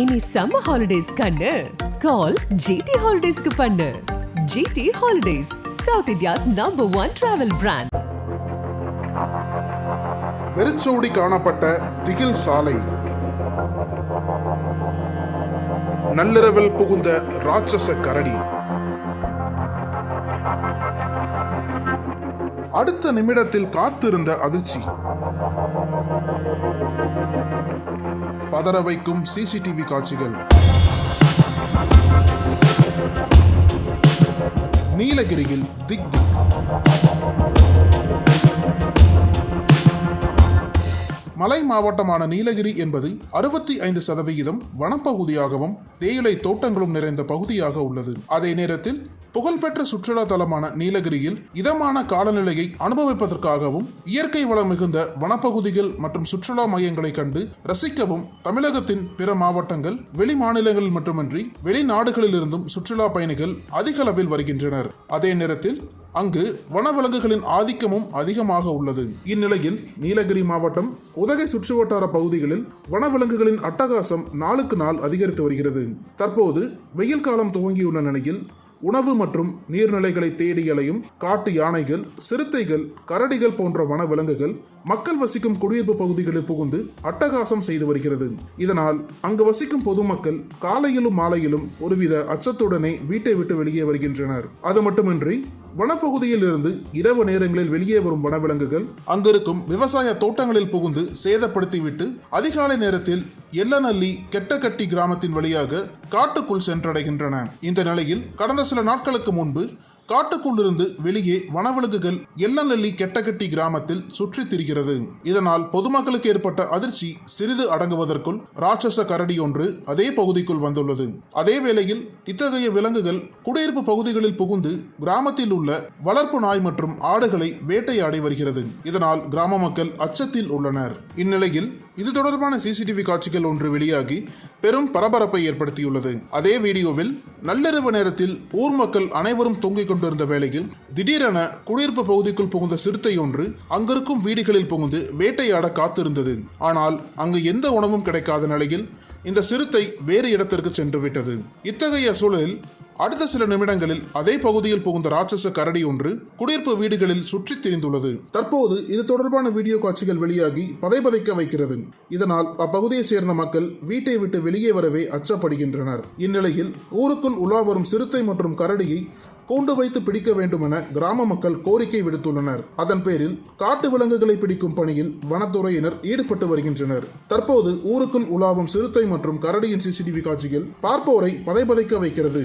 இனி summer holidays கண்ணு. கால் GT ஹாலிடேஸ்க்கு பண்ணு. GT holidays South India's number one travel brand வெறிச்சோடி காணப்பட்ட திகில் சாலை. நள்ளிரவில் புகுந்த ராட்சச கரடி. அடுத்த நிமிடத்தில் காத்திருந்த அதிர்ச்சி. பதற வைக்கும் சிசிடிவி காட்சிகள். நீலகிரியில் திக் திக். மலை மாவட்டமான நீலகிரி என்பது அறுபத்தி ஐந்து சதவிகிதம் வனப்பகுதியாகவும் தேயிலை தோட்டங்களும் நிறைந்த பகுதியாக உள்ளது. அதே நேரத்தில் புகழ்பெற்ற சுற்றுலா தலமான நீலகிரியில் இதமான காலநிலையை அனுபவிப்பதற்காகவும் இயற்கை வளம் மிகுந்த வனப்பகுதிகள் மற்றும் சுற்றுலா மையங்களை கண்டு ரசிக்கவும் தமிழகத்தின் பிற மாவட்டங்கள் வெளி மாநிலங்களில் மட்டுமின்றி வெளிநாடுகளிலிருந்தும் சுற்றுலா பயணிகள் அதிக அளவில் வருகின்றனர். அதே நேரத்தில் அங்கு வனவிலங்குகளின் ஆதிக்கமும் அதிகமாக உள்ளது. இந்நிலையில் நீலகிரி மாவட்டம் உதகை சுற்றுவட்டார பகுதிகளில் வனவிலங்குகளின் அட்டகாசம் நாளுக்கு நாள் அதிகரித்து வருகிறது. தற்போது வெயில் காலம் துவங்கியுள்ள நிலையில் உணவு மற்றும் நீர்நிலைகளை தேடி அலையும் காட்டு யானைகள் சிறுத்தைகள் கரடிகள் போன்ற வனவிலங்குகள் மக்கள் வசிக்கும் குடியிருப்பு பகுதிகளில் புகுந்து அட்டகாசம் செய்து வருகிறது. இதனால் அங்கு வசிக்கும் பொதுமக்கள் காலையிலும் மாலையிலும் ஒருவித அச்சத்துடனே வீட்டை விட்டு வெளியே வருகின்றனர். அது மட்டுமின்றி வனப்பகுதியில் இருந்து இரவு நேரங்களில் வெளியே வரும் வனவிலங்குகள் அங்கிருக்கும் விவசாய தோட்டங்களில் புகுந்து சேதப்படுத்திவிட்டு அதிகாலை நேரத்தில் எல்லநல்லி கெட்டகட்டி கிராமத்தின் வழியாக காட்டுக்குள் சென்றடைகின்றன. இந்த நிலையில் கடந்த சில நாட்களுக்கு முன்பு காட்டுக்குள்ளிருந்து வெளியே வனவிலங்குகள் எல்லநல்லி கெட்டகட்டி கிராமத்தில் சுற்றித் திரிகிறது. இதனால் பொதுமக்களுக்கு ஏற்பட்ட அதிர்ச்சி சிறிது அடங்குவதற்குள் ராட்சச கரடி ஒன்று அதே பகுதிக்குள் வந்துள்ளது. அதே வேளையில் இத்தகைய விலங்குகள் குடியிருப்பு பகுதிகளில் புகுந்து கிராமத்தில் உள்ள வளர்ப்பு நாய் மற்றும் ஆடுகளை வேட்டையாடி வருகிறது. இதனால் கிராம மக்கள் அச்சத்தில் உள்ளனர். இந்நிலையில் இது தொடர்பான சிசிடிவி காட்சிகள் ஒன்று வெளியாகி பெரும் பரபரப்பை ஏற்படுத்தியுள்ளது. அதே வீடியோவில் நள்ளிரவு நேரத்தில் ஊர் மக்கள் அனைவரும் தொங்கிக் கொண்டிருந்த வேளையில் திடீரென குடியிருப்பு பகுதிக்குள் புகுந்த சிறுத்தை ஒன்று அங்கிருக்கும் வீடுகளில் புகுந்து வேட்டையாட காத்திருந்தது. ஆனால் அங்கு எந்த உணவும் கிடைக்காத நிலையில் இந்த சிறுத்தை வேறு இடத்திற்கு சென்று விட்டது. இத்தகைய சூழலில் அடுத்த சில நிமிடங்களில் அதே பகுதியில் புகுந்த ராட்சச கரடி ஒன்று குடியிருப்பு வீடுகளில் சுற்றித் திரிந்துள்ளது. தற்போது இது தொடர்பான வீடியோ காட்சிகள் வெளியாகி பதைபதைக்க வைக்கிறது. இதனால் அப்பகுதியைச் சேர்ந்த மக்கள் வீட்டை விட்டு வெளியே வரவே அச்சப்படுகின்றனர். இந்நிலையில் ஊருக்குள் உலா வரும் சிறுத்தை மற்றும் கரடியை கூண்டு வைத்து பிடிக்க வேண்டும் என கிராம மக்கள் கோரிக்கை விடுத்துள்ளனர். அதன் பேரில் காட்டு விலங்குகளை பிடிக்கும் பணியில் வனத்துறையினர் ஈடுபட்டு வருகின்றனர். தற்போது ஊருக்குள் உலாவும் சிறுத்தை மற்றும் கரடியின் சிசிடிவி காட்சிகள் பார்ப்போரை பதைபதைக்க வைக்கிறது.